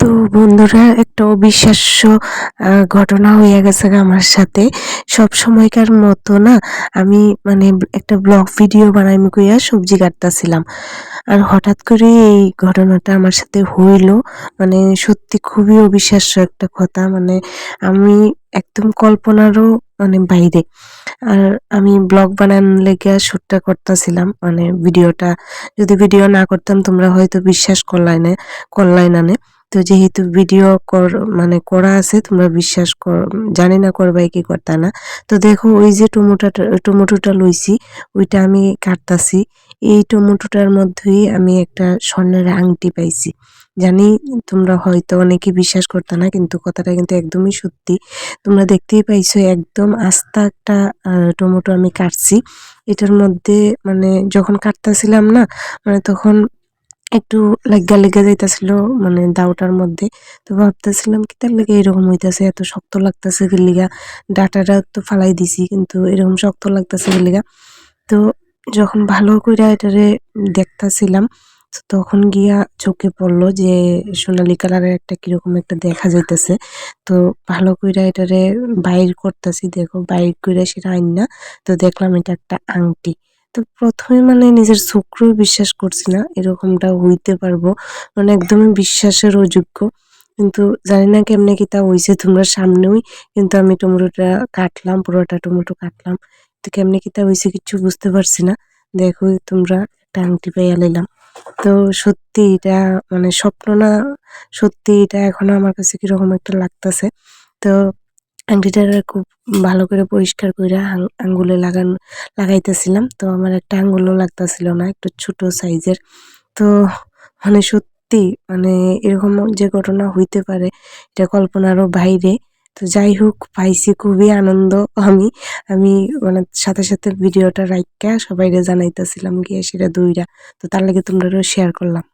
তো বন্ধুরা, একটা অবিশ্বাস্য ঘটনা হয়ে গেছে আমার সাথে। সব সময়কার মতো না, আমি মানে একটা ব্লগ ভিডিও বানাই কইয়া সবজি কাটতাছিলাম। আর হঠাৎ করে এই ঘটনাটা আমার সাথে হইল। মানে সত্যি খুবই অবিশ্বাস্য একটা কথা। মানে আমি একদম কল্পনারও মানে বাইরে। আর আমি ব্লগ বানান লেগে শ্যুটটা করতেছিলাম মানে ভিডিওটা। যদি ভিডিও না করতাম, তোমরা হয়তো বিশ্বাস করলাই না করলাই না তো যেহেতু ভিডিও কর মানে করা আছে, তোমরা বিশ্বাস কর, জানি না করবাই কি করতা না। তো দেখো, ওই যে টমেটোটা টমেটোটা লইছি, ওইটা আমি কাটতাছি। এই টমেটোটার মধ্যেই আমি একটা স্বর্ণের আংটি পাইছি। জানি তোমরা হয়তো অনেকে বিশ্বাস করতে না, কিন্তু কথাটা কিন্তু একদমই সত্যি। তোমরা দেখতেই পাইছো একদম আস্তা একটা টমেটো আমি কাটছি। এটার মধ্যে মানে যখন কাটতেছিলাম না মানে তখন একটু লাগা লেগে যাইতাছিল মানে দাউটার মধ্যে। তো ভাবতেছিলাম কি তার লেগে এরকম হইতাছে, এত শক্ত লাগতেছে গেলিগা ডাটাটা তো ফালাই দিছি, কিন্তু এরকম শক্ত লাগতেছে গেলিগা তো যখন ভালো করে এটারে দেখতাছিলাম তখন গিয়া চোখে পড়ল যে, সোনালী কালারের একটা কীরকম একটা দেখা যাইতেছে। তো ভালো কইরা এটারে বাইর করতেছি, দেখো, বাইর কইরা সেটা আইন না। তো দেখলাম এটা একটা আংটি। তো প্রথমে মানে নিজের চোখকেও বিশ্বাস করছি না, এরকমটা হইতে পারব। মানে একদমই বিশ্বাসের অযোগ্য। কিন্তু জানি না কেমনে কি তা হইছে, তোমরা সামনেই কিন্তু আমি টমেটোটা কাটলাম পুরোটা টমেটো কাটলাম। তো কেমনে কি তা হইছে কিচ্ছু বুঝতে পারছি না। দেখো, তোমরা একটা আংটি পাইয়া লইলাম। তো সত্যি এটা মানে স্বপ্ন না, সত্যি এটা এখনও আমার কাছে কীরকম একটা লাগতাছে। তো আংটিটা খুব ভালো করে পরিষ্কার করে আঙ্গুলে লাগান, লাগাইতেছিলাম। তো আমার একটা আঙ্গুলও লাগতাছিল না, একটু ছোট সাইজের। তো মানে সত্যি মানে এরকম যে ঘটনা হইতে পারে, এটা কল্পনারও বাইরে। তো যাই হোক, পাইছি খুবই আনন্দ। আমি আমি মানে সাথে সাথে ভিডিওটা রাইখা সবাইরে জানাইতেছিলাম গিয়ে সেটা দুইটা তো তার লাগে তোমরা শেয়ার করলাম।